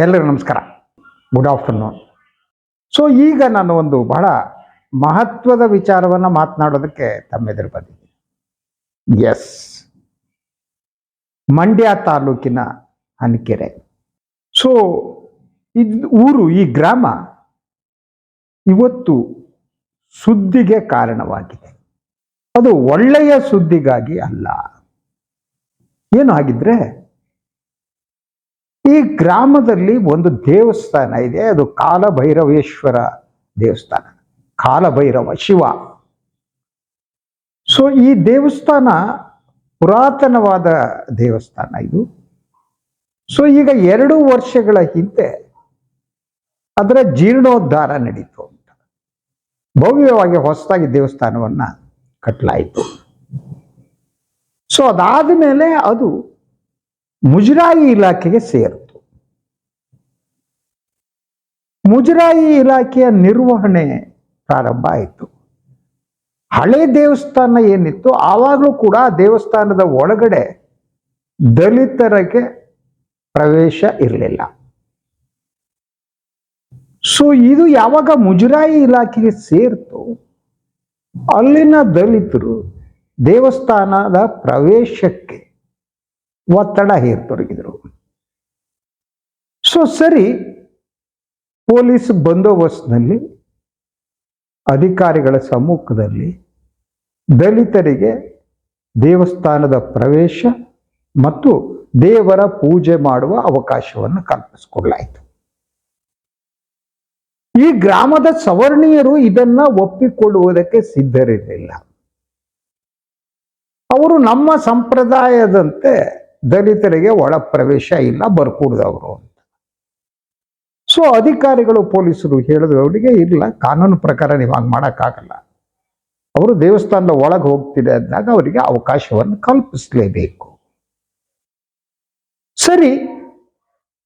ಎಲ್ಲರಿಗೂ ನಮಸ್ಕಾರ. Good afternoon so ಈಗ ನಾನು ಒಂದು ಬಹಳ ಮಹತ್ವದ ವಿಚಾರವನ್ನು ಮಾತನಾಡೋದಕ್ಕೆ ತಮ್ಮೆದುರು ಬಂದಿದ್ದೀನಿ. ಎಸ್ ಮಂಡ್ಯ ತಾಲೂಕಿನ ಹನಿಕೆರೆ ಸೊ ಇದು ಊರು, ಈ ಗ್ರಾಮ ಇವತ್ತು ಸುದ್ದಿಗೆ ಕಾರಣವಾಗಿದೆ. ಅದು ಒಳ್ಳೆಯ ಸುದ್ದಿಗಾಗಿ ಅಲ್ಲ. ಏನು ಆಗಿದ್ರೆ ಈ ಗ್ರಾಮದಲ್ಲಿ ಒಂದು ದೇವಸ್ಥಾನ ಇದೆ, ಅದು ಕಾಲಭೈರವೇಶ್ವರ ದೇವಸ್ಥಾನ, ಕಾಲಭೈರವ ಶಿವ. ಸೊ ಈ ದೇವಸ್ಥಾನ ಪುರಾತನವಾದ ದೇವಸ್ಥಾನ ಇದು. ಸೊ ಈಗ ಎರಡು ವರ್ಷಗಳ ಹಿಂದೆ ಅದರ ಜೀರ್ಣೋದ್ಧಾರ ನಡೀತು ಅಂತ. ಭವ್ಯವಾಗಿ ಹೊಸದಾಗಿ ದೇವಸ್ಥಾನವನ್ನ ಕಟ್ಟಲಾಯಿತು ಸೊ ಅದಾದ ಮೇಲೆ ಅದು ಮುಜರಾಯಿ ಇಲಾಖೆಗೆ ಸೇರಿತು. ಮುಜರಾಯಿ ಇಲಾಖೆಯ ನಿರ್ವಹಣೆ ಪ್ರಾರಂಭ ಆಯಿತು. ಹಳೆ ದೇವಸ್ಥಾನ ಏನಿತ್ತು, ಆವಾಗಲೂ ಕೂಡ ದೇವಸ್ಥಾನದ ಒಳಗಡೆ ದಲಿತರಿಗೆ ಪ್ರವೇಶ ಇರಲಿಲ್ಲ. ಸೊ ಇದು ಯಾವಾಗ ಮುಜರಾಯಿ ಇಲಾಖೆಗೆ ಸೇರ್ತು? ಅಲ್ಲಿನ ದಲಿತರು ದೇವಸ್ಥಾನದ ಪ್ರವೇಶಕ್ಕೆ ಒತ್ತಡ ಹೇರ್ತೊಡಗಿದರು. ಸೊ ಸರಿ, ಪೊಲೀಸ್ ಬಂದೋಬಸ್ತ್ನಲ್ಲಿ, ಅಧಿಕಾರಿಗಳ ಸಮ್ಮುಖದಲ್ಲಿ, ದಲಿತರಿಗೆ ದೇವಸ್ಥಾನದ ಪ್ರವೇಶ ಮತ್ತು ದೇವರ ಪೂಜೆ ಮಾಡುವ ಅವಕಾಶವನ್ನು ಕಲ್ಪಿಸಿಕೊಡಲಾಯಿತು. ಈ ಗ್ರಾಮದ ಸವರ್ಣೀಯರು ಇದನ್ನ ಒಪ್ಪಿಕೊಳ್ಳುವುದಕ್ಕೆ ಸಿದ್ಧರಿರಲಿಲ್ಲ. ಅವರು ನಮ್ಮ ಸಂಪ್ರದಾಯದಂತೆ ದಲಿತರಿಗೆ ಒಳ ಪ್ರವೇಶ ಇಲ್ಲ ಅವರು ಅಂತ. ಸೊ ಅಧಿಕಾರಿಗಳು, ಪೊಲೀಸರು ಹೇಳಿದ್ರು, ಅವರಿಗೆ ಇಲ್ಲ, ಕಾನೂನು ಪ್ರಕಾರ ನೀವು ಹಂಗೆ ಮಾಡೋಕ್ಕಾಗಲ್ಲ. ಅವರು ದೇವಸ್ಥಾನದ ಒಳಗೆ ಹೋಗ್ತಿದೆ ಅಂದಾಗ ಅವರಿಗೆ ಅವಕಾಶವನ್ನು ಕಲ್ಪಿಸಲೇಬೇಕು. ಸರಿ,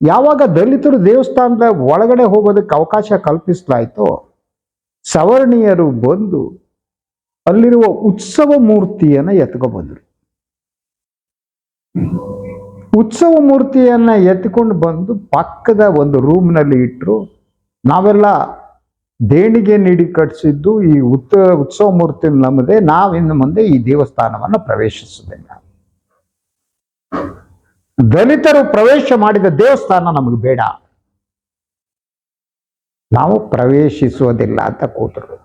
ಯಾವಾಗ ದಲಿತರು ದೇವಸ್ಥಾನದ ಒಳಗಡೆ ಹೋಗೋದಕ್ಕೆ ಅವಕಾಶ ಕಲ್ಪಿಸಲಾಯ್ತೋ, ಸವರ್ಣೀಯರು ಬಂದು ಅಲ್ಲಿರುವ ಉತ್ಸವ ಮೂರ್ತಿಯನ್ನ ಎತ್ಕೊ ಬಂದ್ರು. ಉತ್ಸವ ಮೂರ್ತಿಯನ್ನ ಎತ್ಕೊಂಡು ಬಂದು ಪಕ್ಕದ ಒಂದು ರೂಮ್ನಲ್ಲಿ ಇಟ್ಟರು ನಾವೆಲ್ಲ ದೇಣಿಗೆ ನೀಡಿ ಕಟ್ಟಿಸಿದ್ದು ಈ ಉತ್, ಉತ್ಸವ ಮೂರ್ತಿ ನಮ್ಮದೇ ನಾವಿನ್ನು ಮುಂದೆ ಈ ದೇವಸ್ಥಾನವನ್ನು ಪ್ರವೇಶಿಸುವುದಿಲ್ಲ. ದಲಿತರು ಪ್ರವೇಶ ಮಾಡಿದ ದೇವಸ್ಥಾನ ನಮಗೆ ಬೇಡ. ನಾವು ಪ್ರವೇಶಿಸುವುದಿಲ್ಲ ಅಂತ ಕೂತರು.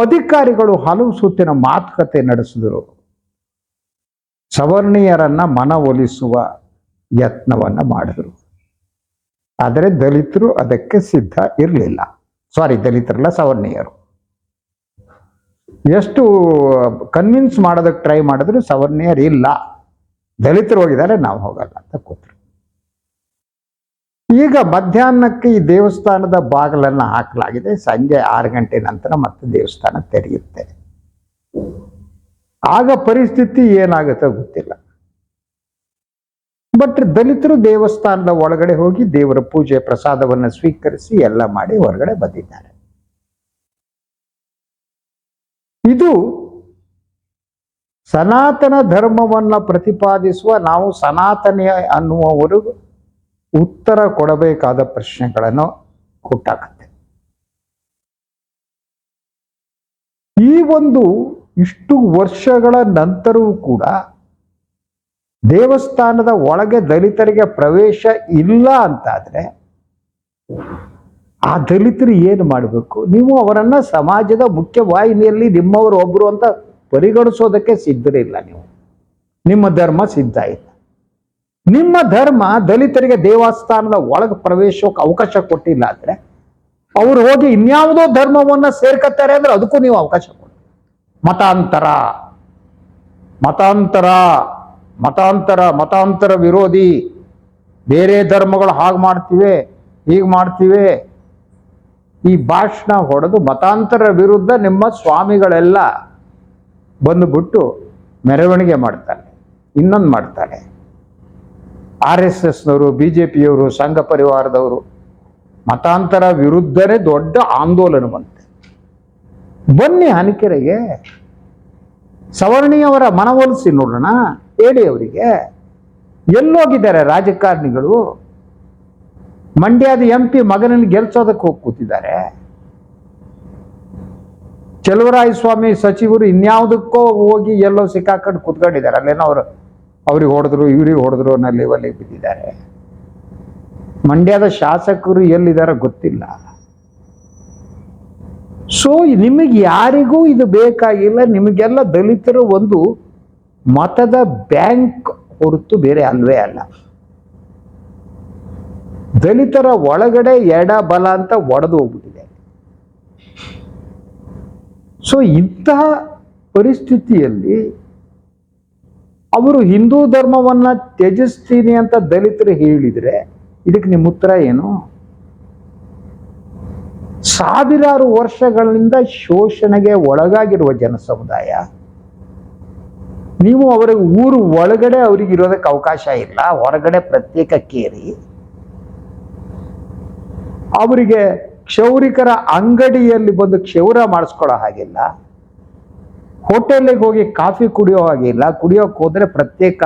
ಅಧಿಕಾರಿಗಳು ಹಲವು ಸುತ್ತಿನ ಮಾತುಕತೆ ನಡೆಸಿದರು. ಸವರ್ಣೀಯರನ್ನ ಮನವೊಲಿಸುವ ಯತ್ನವನ್ನ ಮಾಡಿದರು. ಆದರೆ ದಲಿತರು ಅದಕ್ಕೆ ಸಿದ್ಧ ಇರಲಿಲ್ಲ. ಸಾರಿ ದಲಿತರಲ್ಲ, ಸವರ್ಣೀಯರು. ಎಷ್ಟು ಕನ್ವಿನ್ಸ್ ಮಾಡೋದಕ್ಕೆ ಟ್ರೈ ಮಾಡಿದ್ರು ಸವರ್ಣೀಯರು ಇಲ್ಲ. ದಲಿತರು ಹೋಗಿದ್ದಾರೆ, ನಾವು ಹೋಗಲ್ಲ ಅಂತ ಕೂತರು. ಈಗ ಮಧ್ಯಾಹ್ನಕ್ಕೆ ಈ ದೇವಸ್ಥಾನದ ಬಾಗಿಲನ್ನು ಹಾಕಲಾಗಿದೆ. ಸಂಜೆ ಆರು ಗಂಟೆ ನಂತರ ಮತ್ತೆ ದೇವಸ್ಥಾನ ತೆರೆಯುತ್ತೆ. ಆಗ ಪರಿಸ್ಥಿತಿ ಏನಾಗುತ್ತೆ ಗೊತ್ತಿಲ್ಲ. ಬಟ್ ದಲಿತರು ದೇವಸ್ಥಾನದ ಒಳಗಡೆ ಹೋಗಿ ದೇವರ ಪೂಜೆ ಪ್ರಸಾದವನ್ನು ಸ್ವೀಕರಿಸಿ ಎಲ್ಲ ಮಾಡಿ ಹೊರಗಡೆ ಬಂದಿದ್ದಾರೆ. ಇದು ಸನಾತನ ಧರ್ಮವನ್ನ ಪ್ರತಿಪಾದಿಸುವ ನಾವು ಸನಾತನೀಯ ಅನ್ನುವವರು ಉತ್ತರ ಕೊಡಬೇಕಾದ ಪ್ರಶ್ನೆಗಳನ್ನು ಹುಟ್ಟಾಕತ್ತೆ ಈ ಒಂದು ಇಷ್ಟು ವರ್ಷಗಳ ನಂತರವೂ ಕೂಡ ದೇವಸ್ಥಾನದ ಒಳಗೆ ದಲಿತರಿಗೆ ಪ್ರವೇಶ ಇಲ್ಲ ಅಂತಾದ್ರೆ ಆ ದಲಿತರು ಏನು ಮಾಡಬೇಕು? ನೀವು ಅವರನ್ನ ಸಮಾಜದ ಮುಖ್ಯ ವಾಹಿನಿಯಲ್ಲಿ ನಿಮ್ಮವರು ಒಬ್ರು ಅಂತ ಪರಿಗಣಿಸೋದಕ್ಕೆ ಸಿದ್ಧರಿಲ್ಲ ನೀವು. ನಿಮ್ಮ ಧರ್ಮ ಸಿದ್ಧ ಇಲ್ಲ. ನಿಮ್ಮ ಧರ್ಮ ದಲಿತರಿಗೆ ದೇವಸ್ಥಾನದ ಒಳಗೆ ಪ್ರವೇಶಕ್ಕೆ ಅವಕಾಶ ಕೊಟ್ಟಿಲ್ಲ ಅಂದ್ರೆ ಅವ್ರು ಹೋಗಿ ಇನ್ಯಾವುದೋ ಧರ್ಮವನ್ನ ಸೇರ್ಕತ್ತಾರೆ ಅಂದ್ರೆ ಅದಕ್ಕೂ ನೀವು ಅವಕಾಶ ಮತಾಂತರ. ಮತಾಂತರ ಮತಾಂತರ ಮತಾಂತರ ವಿರೋಧಿ. ಬೇರೆ ಧರ್ಮಗಳು ಹಾಗೆ ಮಾಡ್ತೀವಿ, ಹೀಗೆ ಮಾಡ್ತೀವಿ. ಈ ಭಾಷಣ ಹೊಡೆದು ಮತಾಂತರ ವಿರುದ್ಧ ನಿಮ್ಮ ಸ್ವಾಮಿಗಳೆಲ್ಲ ಬಂದುಬಿಟ್ಟು ಮೆರವಣಿಗೆ ಮಾಡ್ತಾರೆ, ಇನ್ನೊಂದು ಮಾಡ್ತಾರೆ. ಆರ್ ಎಸ್ ಎಸ್ನವರು, ಬಿ ಜೆ ಪಿಯವರು, ಸಂಘ ಪರಿವಾರದವರು, ಮತಾಂತರ ವಿರುದ್ಧನೇ ದೊಡ್ಡ ಆಂದೋಲನ ಬಂತೆ. ಬನ್ನಿ ಹನಿಕೆರೆಗೆ. ಸವರ್ಣಿಯವರ ಮನವೊಲಿಸಿ ನೋಡೋಣ ಹೇಳಿ ಅವರಿಗೆ ಎಲ್ಲೋಗಿದ್ದಾರೆ ರಾಜಕಾರಣಿಗಳು. ಮಂಡ್ಯದ ಎಂ ಪಿ ಮಗನನ್ನು ಗೆಲ್ಸೋದಕ್ಕೆ ಹೋಗಿ ಕೂತಿದ್ದಾರೆ. ಸ್ವಾಮಿ ಸಚಿವರು ಇನ್ಯಾವುದಕ್ಕೋ ಹೋಗಿ ಎಲ್ಲೋ ಸಿಕ್ಕಾಕೊಂಡು ಕೂತ್ಕೊಂಡಿದ್ದಾರೆ. ಅಲ್ಲೇನೋ ಅವರು, ಅವ್ರಿಗೆ ಹೊಡೆದ್ರು, ಇವ್ರಿಗೆ ಹೊಡೆದ್ರು ಅನ್ನೋ ಲೆವೆಲಿಗೆ ಬಿದ್ದಿದ್ದಾರೆ. ಮಂಡ್ಯದ ಶಾಸಕರು ಎಲ್ಲಿದ್ದಾರೆ ಗೊತ್ತಿಲ್ಲ. ಸೊ ನಿಮಗೆ ಯಾರಿಗೂ ಇದು ಬೇಕಾಗಿಲ್ಲ. ನಿಮಗೆಲ್ಲ ದಲಿತರು ಒಂದು ಮತದ ಬ್ಯಾಂಕ್ ಹೊರತು ಬೇರೆ ಅಲ್ವೇ ಅಲ್ಲ. ದಲಿತರ ಒಳಗಡೆ ಎಡ ಬಲ ಅಂತ ಒಡೆದು ಹೋಗ್ಬಿಟ್ಟಿದೆ. ಸೊ ಇಂತಹ ಪರಿಸ್ಥಿತಿಯಲ್ಲಿ ಅವರು ಹಿಂದೂ ಧರ್ಮವನ್ನ ತ್ಯಜಿಸ್ತೀನಿ ಅಂತ ದಲಿತರು ಹೇಳಿದರೆ ಇದಕ್ಕೆ ನಿಮ್ಮ ಉತ್ತರ ಏನು? ಸಾವಿರಾರು ವರ್ಷಗಳಿಂದ ಶೋಷಣೆಗೆ ಒಳಗಾಗಿರುವ ಜನ ಸಮುದಾಯ ನೀವು ಅವರ ಊರು ಒಳಗಡೆ ಅವರಿಗೆ ಇರೋದಕ್ಕೆ ಅವಕಾಶ ಇಲ್ಲ, ಹೊರಗಡೆ ಪ್ರತ್ಯೇಕ ಕೇರಿ, ಅವರಿಗೆ ಕ್ಷೌರಿಕರ ಅಂಗಡಿಯಲ್ಲಿ ಬಂದು ಕ್ಷೌರ ಮಾಡಿಸ್ಕೊಳ್ಳೋ ಹಾಗಿಲ್ಲ, ಹೋಟೆಲ್ಗೆ ಹೋಗಿ ಕಾಫಿ ಕುಡಿಯೋ ಹಾಗಿಲ್ಲ, ಕುಡಿಯೋಕೆ ಹೋದ್ರೆ ಪ್ರತ್ಯೇಕ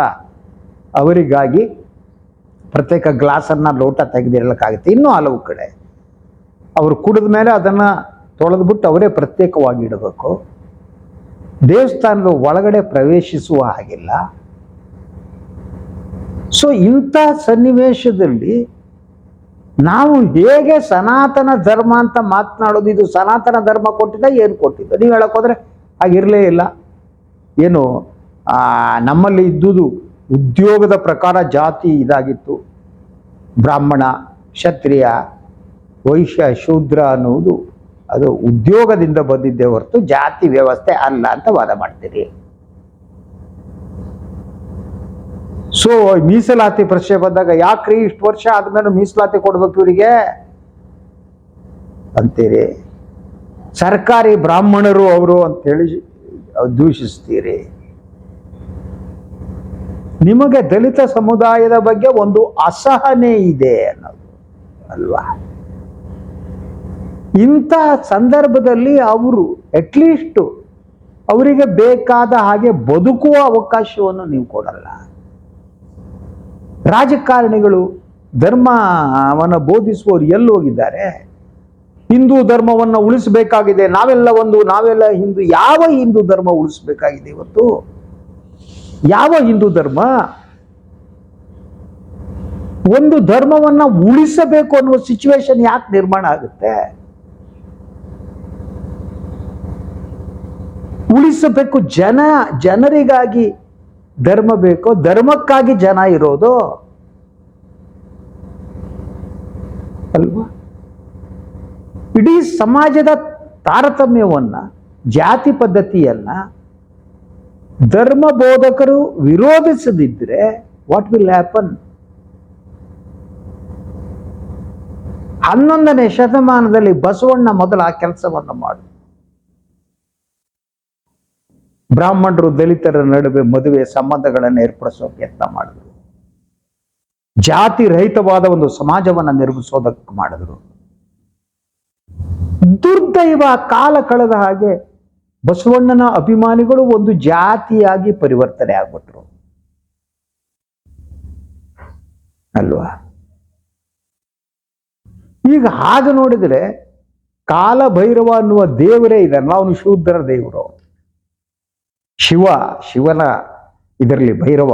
ಅವರಿಗಾಗಿ ಪ್ರತ್ಯೇಕ ಗ್ಲಾಸನ್ನು ಲೋಟ ತೆಗೆದಿರ್ಲಿಕ್ಕಾಗುತ್ತೆ ಇನ್ನೂ ಹಲವು ಕಡೆ. ಅವರು ಕುಡಿದ ಮೇಲೆ ಅದನ್ನು ತೊಳೆದ್ಬಿಟ್ಟು ಅವರೇ ಪ್ರತ್ಯೇಕವಾಗಿ ಇಡಬೇಕು. ದೇವಸ್ಥಾನದ ಒಳಗಡೆ ಪ್ರವೇಶಿಸುವ ಹಾಗಿಲ್ಲ. ಸೊ ಇಂಥ ಸನ್ನಿವೇಶದಲ್ಲಿ ನಾವು ಹೇಗೆ ಸನಾತನ ಧರ್ಮ ಅಂತ ಮಾತನಾಡೋದು, ಇದು ಸನಾತನ ಧರ್ಮ ಕೊಟ್ಟಿದ್ದ ಏನು ಕೊಟ್ಟಿದ್ದ? ನೀವು ಹೇಳಕ್ ಹೋದ್ರೆ ಹಾಗಿರಲೇ ಇಲ್ಲ. ಏನು ನಮ್ಮಲ್ಲಿ ಇದ್ದುದು ಉದ್ಯೋಗದ ಪ್ರಕಾರ ಜಾತಿ ಇದಾಗಿತ್ತು. ಬ್ರಾಹ್ಮಣ, ಕ್ಷತ್ರಿಯ ವೈಶ್ಯ ಶೂದ್ರ ಅನ್ನುವುದು ಅದು ಉದ್ಯೋಗದಿಂದ ಬಂದಿದ್ದೆ ಹೊರತು ಜಾತಿ ವ್ಯವಸ್ಥೆ ಅಲ್ಲ ಅಂತ ವಾದ ಮಾಡ್ತೀರಿ. ಸೊ ಮೀಸಲಾತಿ ಪ್ರಶ್ನೆ ಬಂದಾಗ ಯಾಕ್ರಿ ಇಷ್ಟು ವರ್ಷ ಆದ್ಮೇಲೆ ಮೀಸಲಾತಿ ಕೊಡ್ಬೇಕು ಇವರಿಗೆ? ಅಂತೀರಿ. ಸರ್ಕಾರಿ ಬ್ರಾಹ್ಮಣರು ಅವರು ಅಂತೇಳಿ ದೂಷಿಸ್ತೀರಿ. ನಿಮಗೆ ದಲಿತ ಸಮುದಾಯದ ಬಗ್ಗೆ ಒಂದು ಅಸಹನೆ ಇದೆ ಅನ್ನೋದು ಅಲ್ವಾ? ಇಂಥ ಸಂದರ್ಭದಲ್ಲಿ ಅವರು ಅಟ್ಲೀಸ್ಟು ಅವರಿಗೆ ಬೇಕಾದ ಹಾಗೆ ಬದುಕುವ ಅವಕಾಶವನ್ನು ನೀವು ಕೊಡಲ್ಲ. ರಾಜಕಾರಣಿಗಳು ಧರ್ಮವನ್ನು ಬೋಧಿಸುವವರು ಎಲ್ಲಿ ಹೋಗಿದ್ದಾರೆ? ಹಿಂದೂ ಧರ್ಮವನ್ನು ಉಳಿಸಬೇಕಾಗಿದೆ, ನಾವೆಲ್ಲ ಒಂದು, ನಾವೆಲ್ಲ ಹಿಂದೂ, ಯಾವ ಹಿಂದೂ ಧರ್ಮ ಉಳಿಸಬೇಕಾಗಿದೆ ಇವತ್ತು? ಯಾವ ಹಿಂದೂ ಧರ್ಮ? ಒಂದು ಧರ್ಮವನ್ನು ಉಳಿಸಬೇಕು ಅನ್ನುವ ಸಿಚುವೇಶನ್ ಯಾಕೆ ನಿರ್ಮಾಣ ಆಗುತ್ತೆ? ಉಳಿಸಬೇಕು. ಜನ, ಜನರಿಗಾಗಿ ಧರ್ಮ ಬೇಕೋ, ಧರ್ಮಕ್ಕಾಗಿ ಜನ ಇರೋದು? ಅಲ್ವಾ? ಇಡೀ ಸಮಾಜದ ತಾರತಮ್ಯವನ್ನ, ಜಾತಿ ಪದ್ಧತಿಯನ್ನ ಧರ್ಮ ಬೋಧಕರು ವಿರೋಧಿಸದಿದ್ರೆ ವಾಟ್ ವಿಲ್ ಹ್ಯಾಪನ್ ಹನ್ನೊಂದನೇ ಶತಮಾನದಲ್ಲಿ ಬಸವಣ್ಣ ಮೊದಲ ಆ ಕೆಲಸವನ್ನು ಮಾಡು. ಬ್ರಾಹ್ಮಣರು ದಲಿತರ ನಡುವೆ ಮದುವೆ ಸಂಬಂಧಗಳನ್ನು ಏರ್ಪಡಿಸೋ ಯತ್ನ ಮಾಡಿದ್ರು. ಜಾತಿ ರಹಿತವಾದ ಒಂದು ಸಮಾಜವನ್ನು ನಿರ್ಮಿಸೋದಕ್ಕೆ ಮಾಡಿದ್ರು. ದುರ್ದೈವ ಕಾಲ ಕಳೆದ ಹಾಗೆ ಬಸವಣ್ಣನ ಅಭಿಮಾನಿಗಳು ಒಂದು ಜಾತಿಯಾಗಿ ಪರಿವರ್ತನೆ ಆಗ್ಬಿಟ್ರು. ಅಲ್ವಾ? ಈಗ ಹಾಗೆ ನೋಡಿದ್ರೆ ಕಾಲ ಭೈರವ ಅನ್ನುವ ದೇವರೇ ಇದ್ದಾನಲ್ಲ ಅವನು ಶೂದ್ರ ದೇವರು ಶಿವ, ಶಿವನ ಇದರಲ್ಲಿ ಭೈರವ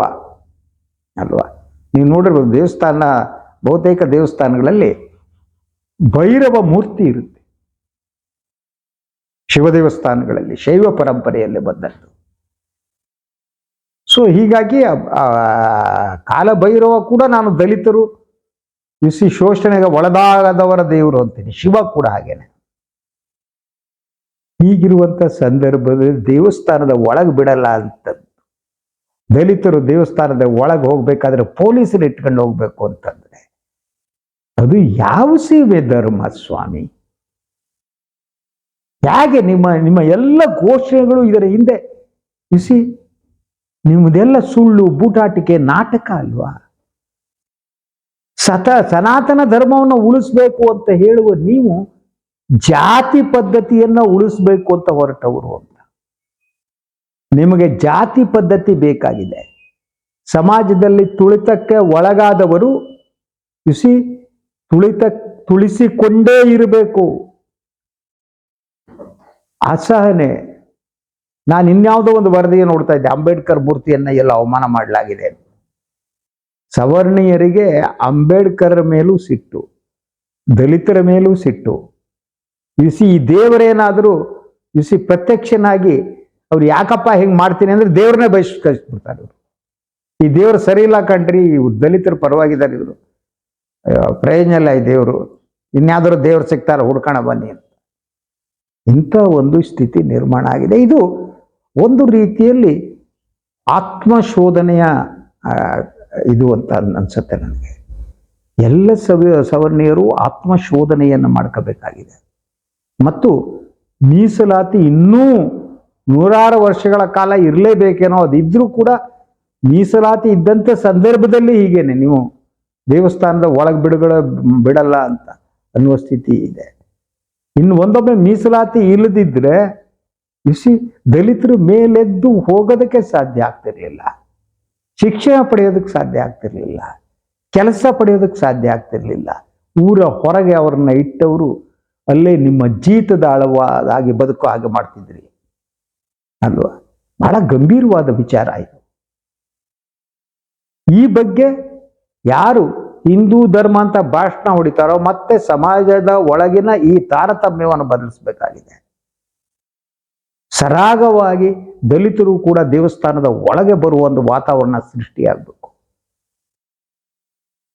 ಅಲ್ವಾ? ನೀವು ನೋಡಿರ್ಬೋದು, ದೇವಸ್ಥಾನ, ಬಹುತೇಕ ದೇವಸ್ಥಾನಗಳಲ್ಲಿ ಭೈರವ ಮೂರ್ತಿ ಇರುತ್ತೆ. ಶಿವ ದೇವಸ್ಥಾನಗಳಲ್ಲಿ, ಶೈವ ಪರಂಪರೆಯಲ್ಲಿ ಬಂದದ್ದು ಸೊ ಹೀಗಾಗಿ ಆ- ಭೈರವ ಕೂಡ ನಾನು ದಲಿತರು ಬಿಸಿ ಶೋಷಣೆಗೆ ಒಳಗಾಗದವರ ದೇವರು ಅಂತೀನಿ. ಶಿವ ಕೂಡ ಹಾಗೇನೆ. ಹೀಗಿರುವಂತ ಸಂದರ್ಭದಲ್ಲಿ ದೇವಸ್ಥಾನದ ಒಳಗೆ ಬಿಡಲ್ಲ ಅಂತ ದಲಿತರು ದೇವಸ್ಥಾನದ ಒಳಗೆ ಹೋಗ್ಬೇಕಾದ್ರೆ ಪೊಲೀಸರು ಇಟ್ಕೊಂಡು ಹೋಗ್ಬೇಕು ಅಂತಂದ್ರೆ, ಅದು ಯಾವ ಸೇವೆ ಧರ್ಮ ಸ್ವಾಮಿ? ಹೇಗೆ ನಿಮ್ಮ ನಿಮ್ಮ ಎಲ್ಲ ಘೋಷಣೆಗಳು ಇದರ ಹಿಂದೆ? ಬಿಸಿ ನಿಮ್ಮದೆಲ್ಲ ಸುಳ್ಳು, ಬೂಟಾಟಿಕೆ, ನಾಟಕ ಅಲ್ವಾ? ಸತ ಸನಾತನ ಧರ್ಮವನ್ನು ಉಳಿಸ್ಬೇಕು ಅಂತ ಹೇಳುವ ನೀವು ಜಾತಿ ಪದ್ಧತಿಯನ್ನ ಉಳಿಸ್ಬೇಕು ಅಂತ ಹೊರಟವರು ಅಂತ. ನಿಮಗೆ ಜಾತಿ ಪದ್ಧತಿ ಬೇಕಾಗಿದೆ. ಸಮಾಜದಲ್ಲಿ ತುಳಿತಕ್ಕೆ ಒಳಗಾದವರು ಬಿಸಿ ತುಳಿತ, ತುಳಿಸಿಕೊಂಡೇ ಇರಬೇಕು. ಅಸಹನೆ. ನಾನು ಇನ್ಯಾವುದೋ ಒಂದು ವರದಿಯನ್ನು ನೋಡ್ತಾ ಇದ್ದೆ, ಅಂಬೇಡ್ಕರ್ ಮೂರ್ತಿಯನ್ನ ಎಲ್ಲ ಅವಮಾನ ಮಾಡಲಾಗಿದೆ. ಸವರ್ಣೀಯರಿಗೆ ಅಂಬೇಡ್ಕರ್ ಮೇಲೂ ಸಿಟ್ಟು, ದಲಿತರ ಮೇಲೂ ಸಿಟ್ಟು. ಇಸಿ ಈ ದೇವರೇನಾದರೂ ಸಿ ಪ್ರತ್ಯಕ್ಷನಾಗಿ ಅವ್ರು ಯಾಕಪ್ಪ ಹೆಂಗೆ ಮಾಡ್ತೀನಿ ಅಂದ್ರೆ ದೇವ್ರನ್ನೇ ಬಹಿಷ್ಕರಿಸ್ಬಿಡ್ತಾರೆ ಇವರು ಈ ದೇವ್ರು ಸರಿ ಇಲ್ಲ ಕಣ್ರಿ ಇವ್ರು ದಲಿತರ ಪರವಾಗಿದ್ದಾರೆ ಇವರು. ಪ್ರಯೋಜನ ಇಲ್ಲ ಈ ದೇವರು. ಇನ್ಯಾದರೂ ದೇವ್ರು ಸಿಗ್ತಾರ, ಹುಡ್ಕೋಣ ಬನ್ನಿ ಅಂತ. ಇಂಥ ಒಂದು ಸ್ಥಿತಿ ನಿರ್ಮಾಣ ಆಗಿದೆ. ಇದು ಒಂದು ರೀತಿಯಲ್ಲಿ ಆತ್ಮಶೋಧನೆಯ ಇದು ಅಂತ ಅನ್ಸುತ್ತೆ ನನಗೆ. ಎಲ್ಲ ಸವ, ಸವರ್ಣೀಯರು ಆತ್ಮಶೋಧನೆಯನ್ನು ಮಾಡ್ಕೋಬೇಕಾಗಿದೆ. ಮತ್ತು ಮೀಸಲಾತಿ ಇನ್ನೂ ನೂರಾರು ವರ್ಷಗಳ ಕಾಲ ಇರಲೇಬೇಕೇನೋ ಅದಿದ್ರೂ ಕೂಡ ಮೀಸಲಾತಿ ಇದ್ದಂಥ ಸಂದರ್ಭದಲ್ಲಿ ಹೀಗೇನೆ, ನೀವು ದೇವಸ್ಥಾನದ ಒಳಗೆ ಬಿಡುಗಡೆ ಬಿಡಲ್ಲ ಅಂತ ಅನ್ನುವ ಸ್ಥಿತಿ ಇದೆ. ಇನ್ನು ಒಂದೊಮ್ಮೆ ಮೀಸಲಾತಿ ಇಲ್ಲದಿದ್ರೆ ಬಿಸಿ ದಲಿತರು ಮೇಲೆದ್ದು ಹೋಗೋದಕ್ಕೆ ಸಾಧ್ಯ ಆಗ್ತಿರ್ಲಿಲ್ಲ. ಶಿಕ್ಷಣ ಪಡೆಯೋದಕ್ಕೆ ಸಾಧ್ಯ ಆಗ್ತಿರ್ಲಿಲ್ಲ. ಕೆಲಸ ಪಡೆಯೋದಕ್ಕೆ ಸಾಧ್ಯ ಆಗ್ತಿರ್ಲಿಲ್ಲ. ಊರ ಹೊರಗೆ ಅವ್ರನ್ನ ಇಟ್ಟವರು ಅಲ್ಲೇ ನಿಮ್ಮ ಜೀತದ ಆಳವಾದಾಗಿ ಬದುಕೋ ಹಾಗೆ ಮಾಡ್ತಿದ್ರಿ. ಅಲ್ವಾ? ಬಹಳ ಗಂಭೀರವಾದ ವಿಚಾರ ಇದು. ಈ ಬಗ್ಗೆ ಯಾರು ಹಿಂದೂ ಧರ್ಮ ಅಂತ ಭಾಷಣ ಹೊಡಿತಾರೋ ಮತ್ತೆ ಸಮಾಜದ ಒಳಗಿನ ಈ ತಾರತಮ್ಯವನ್ನು ಬದಲಿಸಬೇಕಾಗಿದೆ. ಸರಾಗವಾಗಿ ದಲಿತರು ಕೂಡ ದೇವಸ್ಥಾನದ ಒಳಗೆ ಬರುವ ಒಂದು ವಾತಾವರಣ ಸೃಷ್ಟಿಯಾಗಬೇಕು.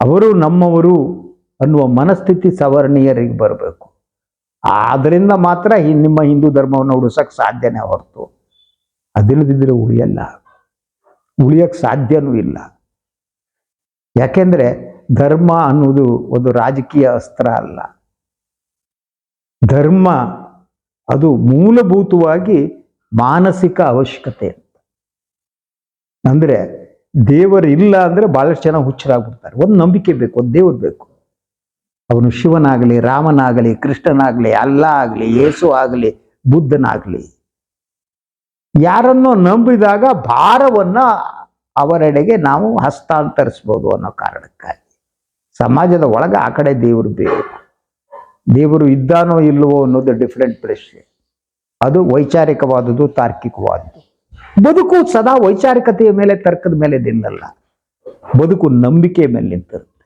ಅವರು ನಮ್ಮವರು ಅನ್ನುವ ಮನಸ್ಥಿತಿ ಸವರ್ಣೀಯರಿಗೆ ಬರಬೇಕು. ಆದ್ರಿಂದ ಮಾತ್ರ ನಿಮ್ಮ ಹಿಂದೂ ಧರ್ಮವನ್ನು ಉಳಿಸಕ್ ಸಾಧ್ಯನೇ ಹೊರತು. ಅದಿಲ್ಲದಿದ್ರೆ ಉಳಿಯಲ್ಲ. ಉಳಿಯಕ್ ಸಾಧ್ಯನೂ ಇಲ್ಲ. ಯಾಕೆಂದ್ರೆ ಧರ್ಮ ಅನ್ನೋದು ಒಂದು ರಾಜಕೀಯ ಅಸ್ತ್ರ ಅಲ್ಲ. ಧರ್ಮ ಅದು ಮೂಲಭೂತವಾಗಿ ಮಾನಸಿಕ ಅವಶ್ಯಕತೆ ಅಂತ. ಅಂದ್ರೆ ದೇವರು ಇಲ್ಲ ಅಂದ್ರೆ ಬಹಳಷ್ಟು ಜನ ಹುಚ್ಚರಾಗ್ಬಿಡ್ತಾರೆ. ಒಂದು ನಂಬಿಕೆ ಬೇಕು, ಒಂದು ದೇವರು ಬೇಕು. ಅವನು ಶಿವನಾಗಲಿ, ರಾಮನಾಗಲಿ, ಕೃಷ್ಣನಾಗಲಿ, ಅಲ್ಲ ಆಗಲಿ, ಯೇಸು ಆಗಲಿ, ಬುದ್ಧನಾಗಲಿ. ಯಾರನ್ನೋ ನಂಬಿದಾಗ ಭಾರವನ್ನ ಅವರೆಡೆಗೆ ನಾವು ಹಸ್ತಾಂತರಿಸ್ಬೋದು ಅನ್ನೋ ಕಾರಣಕ್ಕಾಗಿ. ಸಮಾಜದ ಒಳಗೆ ಆ ಕಡೆ ದೇವರು ಬೇಕು ದೇವರು ಇದ್ದಾನೋ ಇಲ್ಲವೋ ಅನ್ನೋದು ಡಿಫ್ರೆಂಟ್ ಪ್ರಶ್ನೆ. ಅದು ವೈಚಾರಿಕವಾದುದು ತಾರ್ಕಿಕವಾದದ್ದು. ಬದುಕು ಸದಾ ವೈಚಾರಿಕತೆಯ ಮೇಲೆ, ತರ್ಕದ ಮೇಲೆ ನಿಲ್ಲಲ್ಲ. ಬದುಕು ನಂಬಿಕೆ ಮೇಲೆ ನಿಂತಿರುತ್ತೆ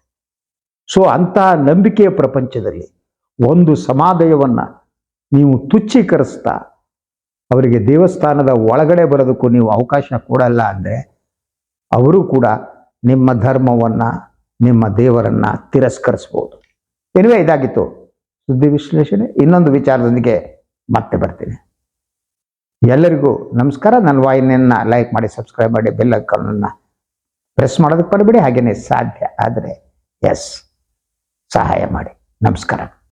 ಸೊ ಅಂತ ನಂಬಿಕೆಯ ಪ್ರಪಂಚದಲ್ಲಿ ಒಂದು ಸಮಾಧಯವನ್ನ ನೀವು ತುಚ್ಛೀಕರಿಸ್ತಾ ಅವರಿಗೆ ದೇವಸ್ಥಾನದ ಒಳಗಡೆ ಬರೋದಕ್ಕೂ ನೀವು ಅವಕಾಶ ಕೊಡಲ್ಲ ಅಂದರೆ ಅವರು ಕೂಡ ನಿಮ್ಮ ಧರ್ಮವನ್ನು, ನಿಮ್ಮ ದೇವರನ್ನು ತಿರಸ್ಕರಿಸ್ಬೋದು. ಎನಿವೆ ಇದಾಗಿತ್ತು ಸುದ್ದಿ ವಿಶ್ಲೇಷಣೆ. ಇನ್ನೊಂದು ವಿಚಾರದೊಂದಿಗೆ ಮತ್ತೆ ಬರ್ತೀನಿ. ಎಲ್ಲರಿಗೂ ನಮಸ್ಕಾರ. ನನ್ನ ವಾಹಿನಿಯನ್ನು ಲೈಕ್ ಮಾಡಿ ಸಬ್ಸ್ಕ್ರೈಬ್ ಮಾಡಿ ಬೆಲ್ ಐಕಾನನ್ನು ಪ್ರೆಸ್ ಮಾಡೋದಕ್ಕೆ ಬರಬೇಡಿ ಹಾಗೇನೆ ಸಾಧ್ಯ ಆದರೆ ಎಸ್ ಸಹಾಯ ಮಾಡಿ. ನಮಸ್ಕಾರ.